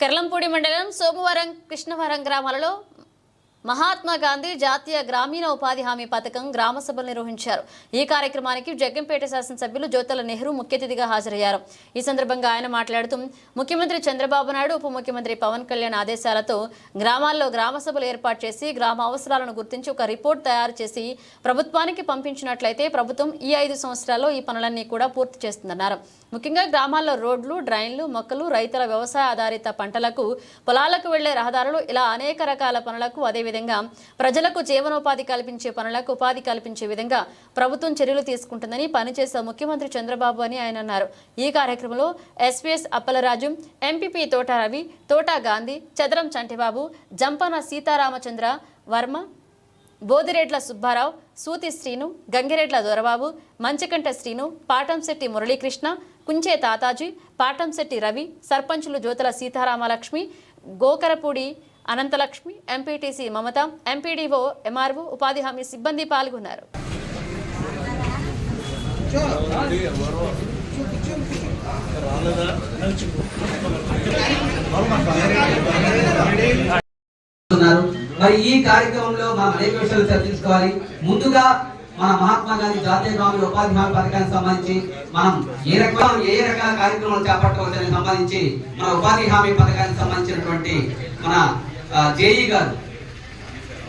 కెర్లంపూడి మండలం సోమవారం కృష్ణవరం గ్రామాలలో మహాత్మా గాంధీ జాతీయ గ్రామీణ ఉపాధి హామీ పథకం గ్రామ సభలు నిర్వహించారు. ఈ కార్యక్రమానికి జగ్గంపేట శాసనసభ్యులు జ్యోతల నెహ్రూ ముఖ్య అతిథిగా హాజరయ్యారు. ఈ సందర్భంగా ఆయన మాట్లాడుతూ ముఖ్యమంత్రి చంద్రబాబు నాయుడు ఉప ముఖ్యమంత్రి పవన్ కళ్యాణ్ ఆదేశాలతో గ్రామాల్లో గ్రామ సభలు ఏర్పాటు చేసి గ్రామ అవసరాలను గుర్తించి ఒక రిపోర్ట్ తయారు చేసి ప్రభుత్వానికి పంపించినట్లయితే ప్రభుత్వం ఈ ఐదు సంవత్సరాల్లో ఈ పనులన్నీ కూడా పూర్తి చేస్తుందన్నారు. ముఖ్యంగా గ్రామాల్లో రోడ్లు డ్రైన్లు మొక్కలు రైతుల వ్యవసాయ ఆధారిత పంటలకు పొలాలకు వెళ్ళే రహదారులు ఇలా అనేక రకాల పనులకు అదేవిధంగా ప్రజలకు జీవనోపాధి కల్పించే పనులకు ఉపాధి కల్పించే విధంగా ప్రభుత్వం చర్యలు తీసుకుంటుందని పనిచేసే ముఖ్యమంత్రి చంద్రబాబు అని ఆయన అన్నారు. ఈ కార్యక్రమంలో ఎస్పీఎస్ అప్పలరాజు ఎంపీపీ తోట రవి తోటా గాంధీ చదరం చంటిబాబు జంపన సీతారామచంద్ర వర్మ బోదిరేట్ల సుబ్బారావు సూతి శ్రీను గంగిరెడ్ల దొరబాబు మంచకంట శ్రీను పాటంశెట్టి మురళీకృష్ణ కుంచే తాతాజీ పాటంశెట్టి రవి సర్పంచులు Jyothula Seetharamalakshmi Gokarapudi Ananthalakshmi MPTC Mamatha MPDO MRO ఉపాధి హామీ సిబ్బంది పాల్గొన్నారు. మరి ఈ కార్యక్రమంలో మనం అనేక విషయాలు చర్చించుకోవాలి? ముందుగా మన మహాత్మా గాంధీ జాతీయ గ్రామీణ ఉపాధి హామీ పథకానికి సంబంధించి మనం ఏ రకమైన ఏ రకాల కార్యక్రమాలు చేపట్టవచ్చని సంబంధించి మన ఉపాధి హామీ పథకానికి సంబంధించినటువంటి మన జేఈ గారు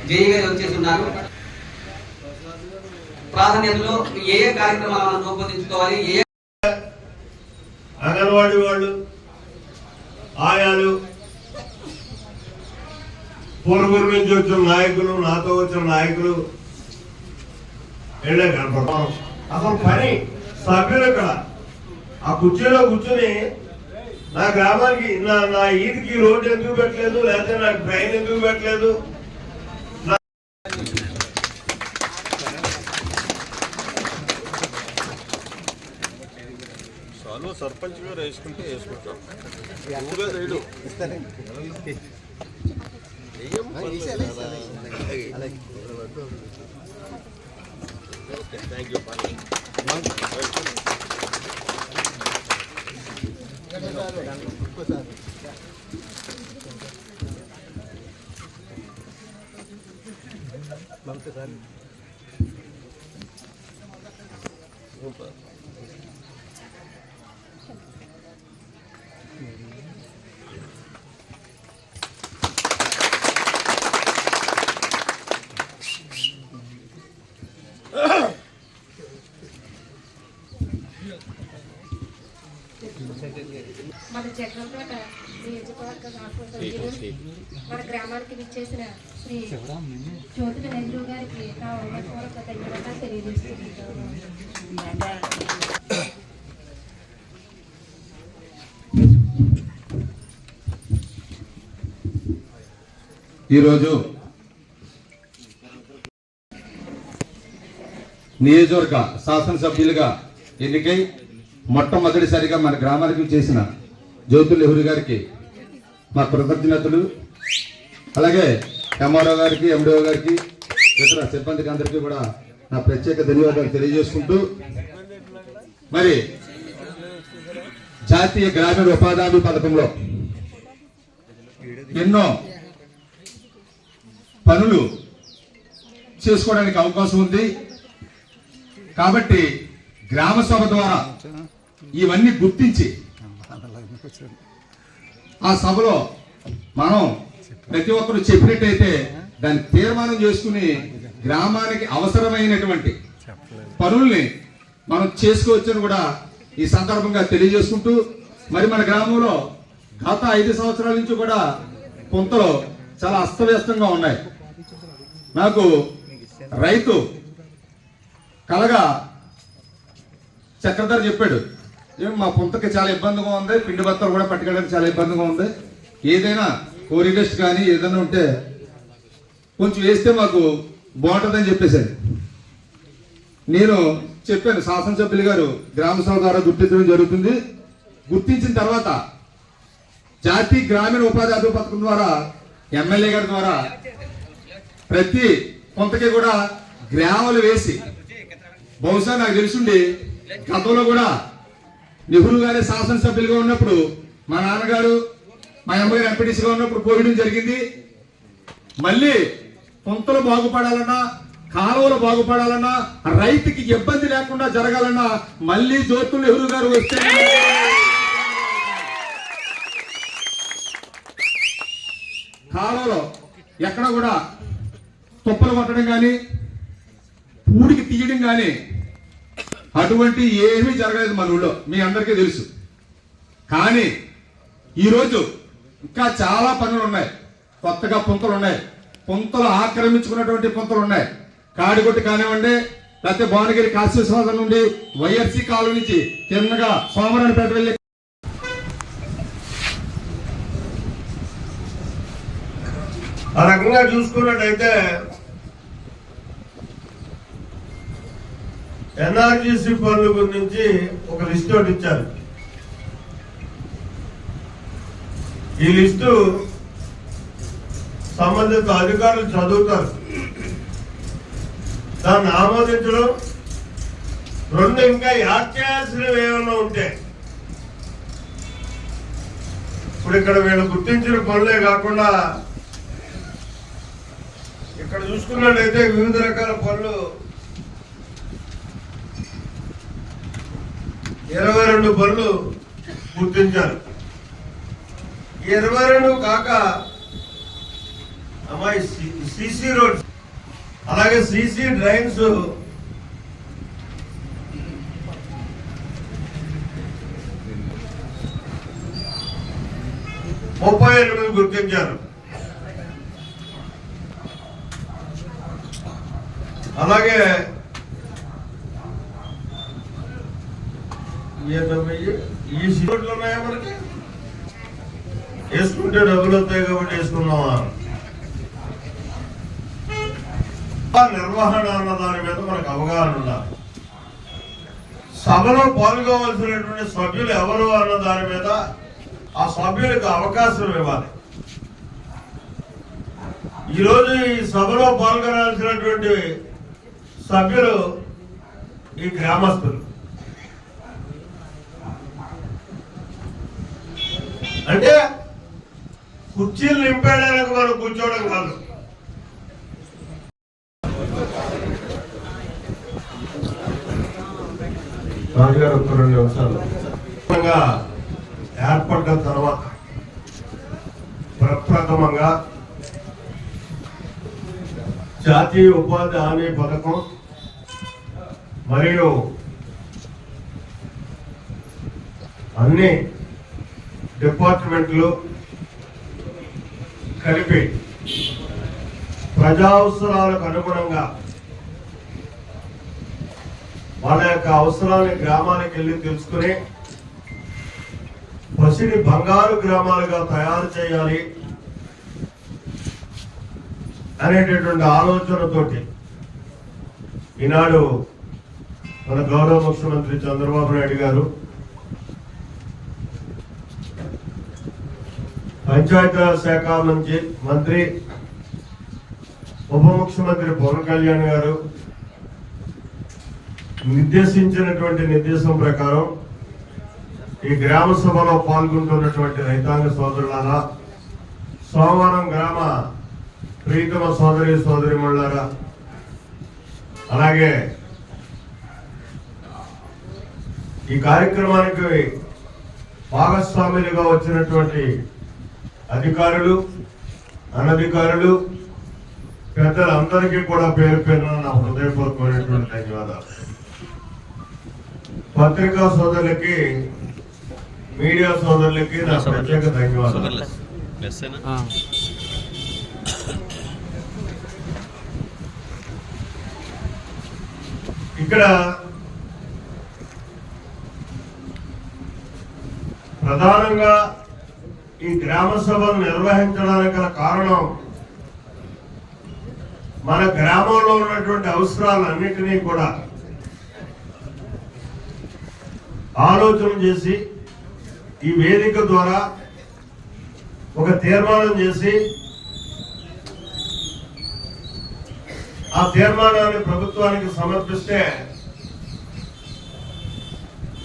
జేఈ గారు వచ్చేసి ఉన్నారు ప్రాధాన్యతలో ఏ ఏ కార్యక్రమాలు మనం రూపొందించుకోవాలి? ఏ అంగన్వాడీ వాళ్ళు ఆయాలు పూర్వూరు నుంచి వచ్చిన నాయకులు నాతో వచ్చిన నాయకులు వెళ్ళే కనపడతాం అసలు పని సభ్యులు ఇక్కడ. ఆ కుర్చీలో కూర్చుని నా గ్రామానికి నా నా ఈదికి రోడ్డు ఎందుకు పెట్టలేదు? లేకపోతే నాకు ట్రైన్ ఎందుకు పెట్టలేదు? సర్పంచ్ గారు వేసుకుంటే వేసుకుంటాం. రేడు ఏం పర్లేదు కదా. ఓకే, థ్యాంక్ యూ మన జగ్గంపేట నియోజకవర్గ హాస్పిటల్ జిల్లా మన గ్రామానికి విచ్చేసిన శ్రీ జ్యోతుల నెహ్రూ గారికి నా హృదయపూర్వక ధన్యవాదాలు తెలియజేస్తున్నాను ఈరోజు నియోజకవర్గ శాసనసభ్యులుగా ఎన్నికై మొట్టమొదటిసారిగా మన గ్రామానికి చేసిన జ్యోతుల నెహ్రూ గారికి మా కృతజ్ఞతలు. అలాగే ఎంఆర్ఓ గారికి ఎండిఓ గారికి ఇతర సిబ్బందికి అందరికీ కూడా నా ప్రత్యేక ధన్యవాదాలు తెలియజేసుకుంటూ మరి జాతీయ గ్రామీణ ఉపాధి పథకంలో ఎన్నో పనులు చేసుకోవడానికి అవకాశం ఉంది. కాబట్టి గ్రామ సభ ద్వారా ఇవన్నీ గుర్తించి ఆ సభలో మనం ప్రతి ఒక్కరు చెప్పినట్టయితే దాన్ని తీర్మానం చేసుకుని గ్రామానికి అవసరమైనటువంటి పనుల్ని మనం చేసుకోవచ్చని కూడా ఈ సందర్భంగా తెలియజేసుకుంటూ మరి మన గ్రామంలో గత ఐదు సంవత్సరాల నుంచి కూడా కొంతలో చాలా అస్తవ్యస్తంగా ఉన్నాయి. నాకు రైతు కలగా చక్రధర్ చెప్పాడు మా పుంతకి చాలా ఇబ్బందిగా ఉంది పిండి బత్తలు కూడా పట్టుకెళ్ళడానికి చాలా ఇబ్బందిగా ఉంది. ఏదైనా కోరిగస్ట్ కానీ ఏదైనా ఉంటే కొంచెం వేస్తే మాకు బాగుంటుందని చెప్పేశాడు నేను చెప్పాను శాసనసభ్యులు గారు గ్రామ సభ ద్వారా గుర్తించడం జరుగుతుంది. గుర్తించిన తర్వాత జాతీయ గ్రామీణ ఉపాధి అభివృద్ధి పథకం ద్వారా ఎమ్మెల్యే గారి ద్వారా ప్రతి కొంతకి కూడా గ్రామాలు వేసి బహుశా నాకు తెలుసుండి గతంలో కూడా నెహ్రూ గారి శాసనసభ్యులుగా ఉన్నప్పుడు మా నాన్నగారు మా అమ్మగారు ఎంపీటీసీగా ఉన్నప్పుడు పోయడం జరిగింది. మళ్ళీ పొంతలు బాగుపడాలన్నా కాలువలు బాగుపడాలన్నా రైతుకి ఇబ్బంది లేకుండా జరగాలన్నా మళ్ళీ జ్యోతులు నెహ్రూ గారు వస్తే కాలువలో ఎక్కడ కూడా తుప్పలు కొట్టడం కానీ పూడికి తీయడం కానీ అటువంటి ఏమీ జరగలేదు మన ఊళ్ళో. మీ అందరికీ తెలుసు. కానీ ఈరోజు ఇంకా చాలా పనులు ఉన్నాయి. కొత్తగా పుంతలు ఉన్నాయి. పుంతలు ఆక్రమించుకున్నటువంటి పుంతలు ఉన్నాయి. కాడిగొట్టి కానివ్వండి లేకపోతే భువనగిరి కాశీశ్వాసం నుండి వైఎస్సీ కాలం నుంచి తిన్నగా సోమరానిపేట వెళ్ళి ఆ రకంగా చూసుకున్నట్టయితే ఎన్ఆర్జీసీ పనుల గురించి ఒక లిస్ట్ ఒకటి ఇచ్చారు. ఈ లిస్టు సంబంధిత అధికారులు చదువుతారు. దాన్ని ఆమోదించడం రెండు ఇంకా యాడ్ చేయాల్సినవి ఏమైనా ఉంటే. ఇప్పుడు ఇక్కడ వీళ్ళు గుర్తించిన పనులే కాకుండా ఇక్కడ చూసుకున్నట్లయితే వివిధ రకాల పనులు. ఇరవై రెండు పనులు గుర్తించారు. ఎరువరను కాక అమ్మాయి సిసి రోడ్. అలాగే సిసి డ్రైన్స్. ముప్పై ఎనిమిది గుర్తించారు. అలాగే ఏంటమ్మా ఇవి? ఈ ఉన్నాయా మనకి? వేసుకుంటే డబ్బులు వస్తాయి కాబట్టి వేసుకున్నావా? ఆ నిర్వహణ అన్న దాని మీద మనకు అవగాహన ఉండాలి. సభలో పాల్గొవలసినటువంటి సభ్యులు ఎవరు అన్న దాని మీద ఆ సభ్యులకు అవకాశం ఇవ్వాలి. ఈరోజు ఈ సభలో పాల్గొనాల్సినటువంటి సభ్యులు ఈ గ్రామస్తులు. అంటే కుర్చీలు నింపేయడానికి మనం కూర్చోవడం కాదు. రాజుగారు ఒక రెండు నిమిషాలు. ఏర్పడ్డ తర్వాత ప్రప్రథమంగా జాతీయ ఉపాధి హామీ పథకం మరియు అన్ని డిపార్ట్మెంట్లు కలిపి ప్రజా అవసరాలకు అనుగుణంగా వాళ్ళ యొక్క అవసరాలని గ్రామానికి వెళ్ళి తెలుసుకుని పసిడి బంగారు గ్రామాలుగా తయారు చేయాలి అనేటటువంటి ఆలోచనతోటి ఈనాడు మన గౌరవ ముఖ్యమంత్రి చంద్రబాబు నాయుడు గారు పంచాయతీరాజ్ శాఖ నుంచి మంత్రి ఉప ముఖ్యమంత్రి పవన్ కళ్యాణ్ గారు నిర్దేశించినటువంటి నిర్దేశం ప్రకారం ఈ గ్రామ సభలో పాల్గొంటున్నటువంటి రైతాంగ సోదరులారా సోమవారం గ్రామ ప్రీతమ సోదరి సోదరి అలాగే ఈ కార్యక్రమానికి భాగస్వాములుగా వచ్చినటువంటి అధికారులు అనధికారులు పెద్దలందరికీ కూడా పేరు పేరున నా హృదయపూర్వకమైనటువంటి ధన్యవాదాలు. పత్రికా సోదరులకి మీడియా సోదరులకి నా ప్రత్యేక ధన్యవాదాలు. ఇక్కడ ప్రధానంగా ఈ గ్రామ సభను నిర్వహించడానికి గల కారణం మన గ్రామంలో ఉన్నటువంటి అవసరాలన్నిటినీ కూడా ఆలోచన చేసి ఈ వేదిక ద్వారా ఒక తీర్మానం చేసి ఆ తీర్మానాన్ని ప్రభుత్వానికి సమర్పిస్తే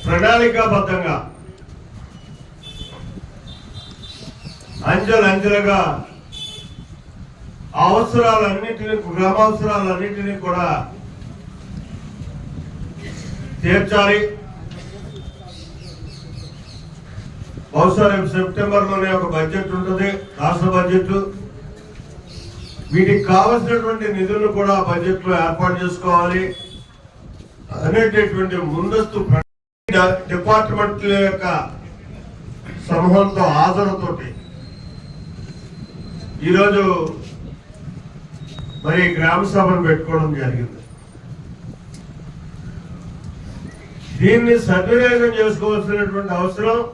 ప్రణాళికాబద్ధంగా అంచెలంచెలుగా అవసరాలన్నింటినీ గ్రామావసరాలన్నింటినీ కూడా తీర్చాలి. బహుశా రేపు సెప్టెంబర్లోనే ఒక బడ్జెట్ ఉంటుంది రాష్ట్ర బడ్జెట్. వీటికి కావలసినటువంటి నిధులను కూడా బడ్జెట్లో ఏర్పాటు చేసుకోవాలి. అనేటటువంటి ముందస్తు డిపార్ట్మెంట్ల యొక్క సమూహంతో హాజరుతోటి ఈరోజు మరి గ్రామ సభను పెట్టుకోవడం జరిగింది. దీన్ని సద్వినియోగం చేసుకోవాల్సినటువంటి అవసరం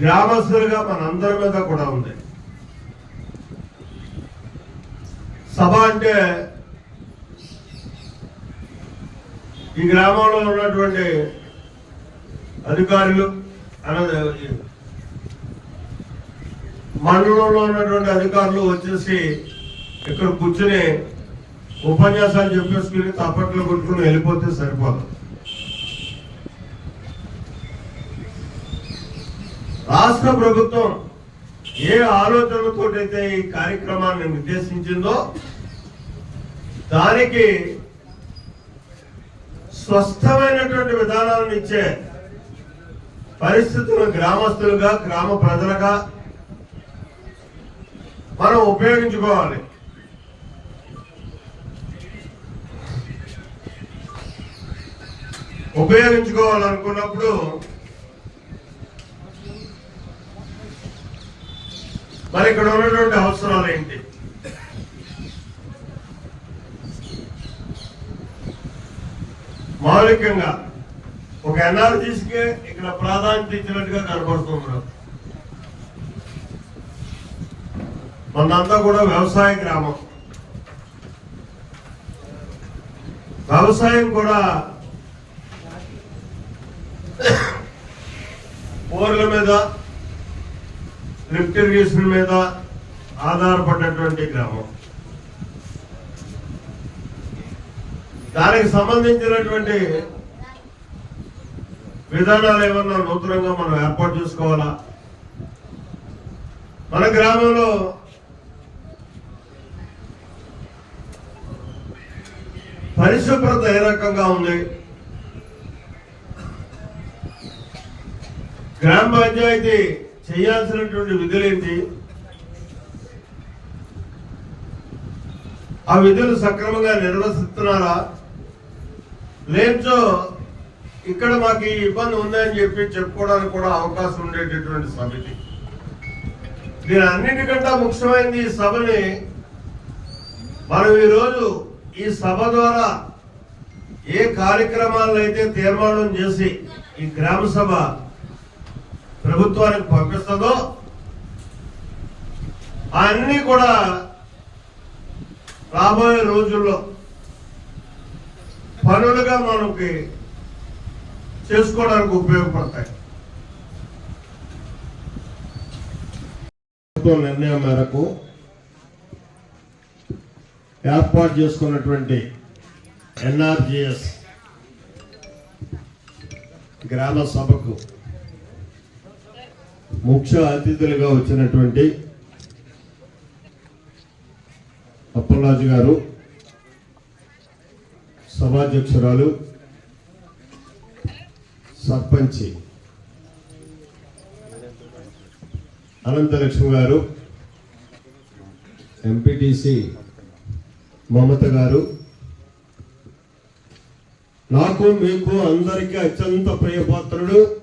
గ్రామస్తులుగా మనందరి మీద కూడా ఉంది. సభ అంటే ఈ గ్రామంలో ఉన్నటువంటి అధికారులు అన- మండలంలో ఉన్నటువంటి అధికారులు వచ్చేసి ఇక్కడ కూర్చుని ఉపన్యాసాలు చెప్పేసుకుని తప్పట్లు కొట్టుకుని వెళ్ళిపోతే సరిపోదు. రాష్ట్ర ప్రభుత్వం ఏ ఆలోచనలతోటైతే ఈ కార్యక్రమాన్ని నిర్దేశించిందో దానికి స్వస్థమైనటువంటి విధానాలను ఇచ్చే పరిస్థితులు గ్రామస్తులుగా గ్రామ ప్రజలుగా మనం ఉపయోగించుకోవాలి. ఉపయోగించుకోవాలనుకున్నప్పుడు మరి ఇక్కడ ఉన్నటువంటి అవసరాలు ఏంటి? మౌలికంగా ఒక ఎన్ఆర్జీస్కే ఇక్కడ ప్రాధాన్యత ఇచ్చినట్టుగా కనబడుతుంది మనంతా కూడా వ్యవసాయ గ్రామం. వ్యవసాయం కూడా బోర్ల మీద లిఫ్ట్ ఇరిగేషన్ మీద ఆధారపడినటువంటి గ్రామం. దానికి సంబంధించినటువంటి విధానాలు ఏమన్నా నూతనంగా మనం ఏర్పాటు చేసుకోవాలా? మన గ్రామంలో పరిశుభ్రత ఏ రకంగా ఉంది? గ్రామ పంచాయతీ చేయాల్సినటువంటి విధులేంటి? ఆ విధులు సక్రమంగా నిర్వహిస్తున్నారా? లేచో ఇక్కడ మాకు ఈ ఇబ్బంది ఉందని చెప్పి చెప్పుకోవడానికి కూడా అవకాశం ఉండేటటువంటి సమితి. దీని అన్నిటికంటే ముఖ్యమైనది ఈ సభని మనం ఈరోజు ఈ సభ ద్వారా ఏ కార్యక్రమాలను అయితే తీర్మానం చేసి ఈ గ్రామ సభ ప్రభుత్వానికి పంపిస్తుందో అన్ని కూడా రాబోయే రోజుల్లో పనులుగా మనకి చేసుకోవడానికి ఉపయోగపడతాయి. నిర్ణయం మేరకు ఏర్పాటు చేసుకున్నటువంటి ఎన్ఆర్జిఎస్ గ్రామ సభకు ముఖ్య అతిథులుగా వచ్చినటువంటి అప్పలరాజు గారు సభాధ్యక్షురాలు సర్పంచి అనంతలక్ష్మి గారు ఎంపీటీసీ మమత గారు. నాకు మీకు అందరికీ అత్యంత ప్రియపాత్రుడు.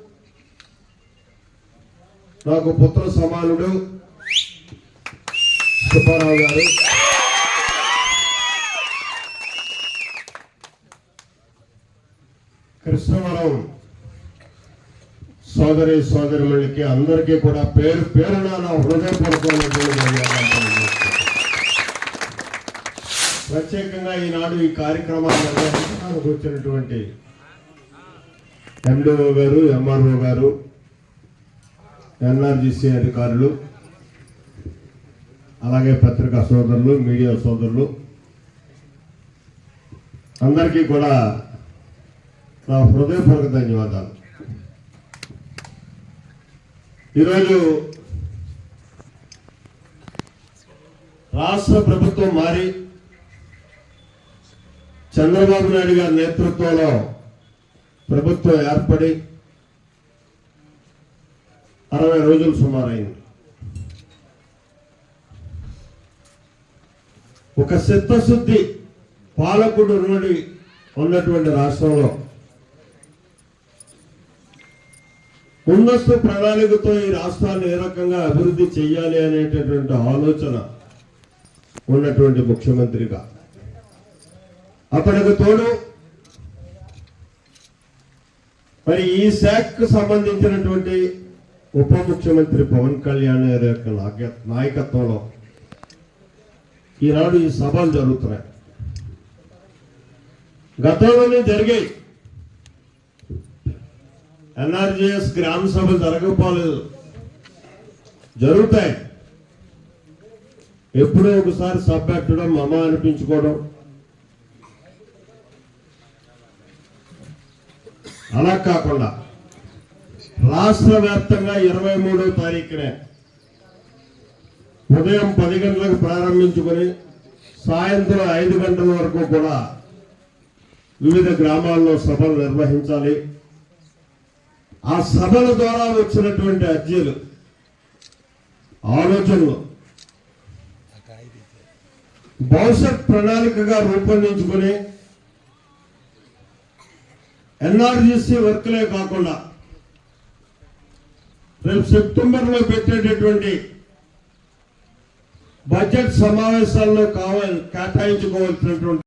నాకు పుత్ర సమానుడు. సుబ్బారావు గారు. కృష్ణవరం సోదరి సోదరులకి అందరికీ కూడా పేరు పేరున నా హృదయపూర్వకమైనటువంటి ధన్యవాదాలు తెలియజేస్తున్నాను. ప్రత్యేకంగా ఈనాడు ఈ కార్యక్రమాన్ని నిర్వహించడానికి వచ్చినటువంటి ఎండిఓ గారు ఎంఆర్ఓ గారు ఎన్ఆర్జీసీ అధికారులు అలాగే పత్రికా సోదరులు మీడియా సోదరులు అందరికీ కూడా నా హృదయపూర్వక ధన్యవాదాలు. ఈరోజు రాష్ట్ర ప్రభుత్వం మారి చంద్రబాబు నాయుడు గారి నేతృత్వంలో ప్రభుత్వం ఏర్పడి అరవై రోజులు సుమారైంది. ఒక చిత్తశుద్ధి పాలకుడు నుండి ఉన్నటువంటి రాష్ట్రంలో ముందస్తు ప్రణాళికతో ఈ రాష్ట్రాన్ని ఏ రకంగా అభివృద్ధి చేయాలి అనేటటువంటి ఆలోచన ఉన్నటువంటి ముఖ్యమంత్రిగా అతనికి తోడు మరి ఈ శాఖకు సంబంధించినటువంటి ఉప ముఖ్యమంత్రి పవన్ కళ్యాణ్ గారి యొక్క నాయకత్వంలో ఈనాడు ఈ సభలు జరుగుతున్నాయి. గతంలోనే జరిగాయి. ఎన్ఆర్జీఎస్ గ్రామ సభలు జరగకపోలేదు. జరుగుతాయి. ఎప్పుడో ఒకసారి సభ పెట్టడం మమ అనిపించుకోవడం అలా కాకుండా రాష్ట్ర వ్యాప్తంగా ఇరవై మూడో తారీఖునే ఉదయం పది గంటలకు ప్రారంభించుకొని సాయంత్రం ఐదు గంటల వరకు కూడా వివిధ గ్రామాల్లో సభలు నిర్వహించాలి. ఆ సభల ద్వారా వచ్చినటువంటి అర్జీలు ఆలోచనలు భవిష్యత్ ప్రణాళికగా రూపొందించుకొని ఎన్ఆర్జీసీ వర్క్లే కాకుండా రేపు సెప్టెంబర్లో పెట్టేటటువంటి బడ్జెట్ సమావేశాల్లో కావాలి కేటాయించుకోవాల్సినటువంటి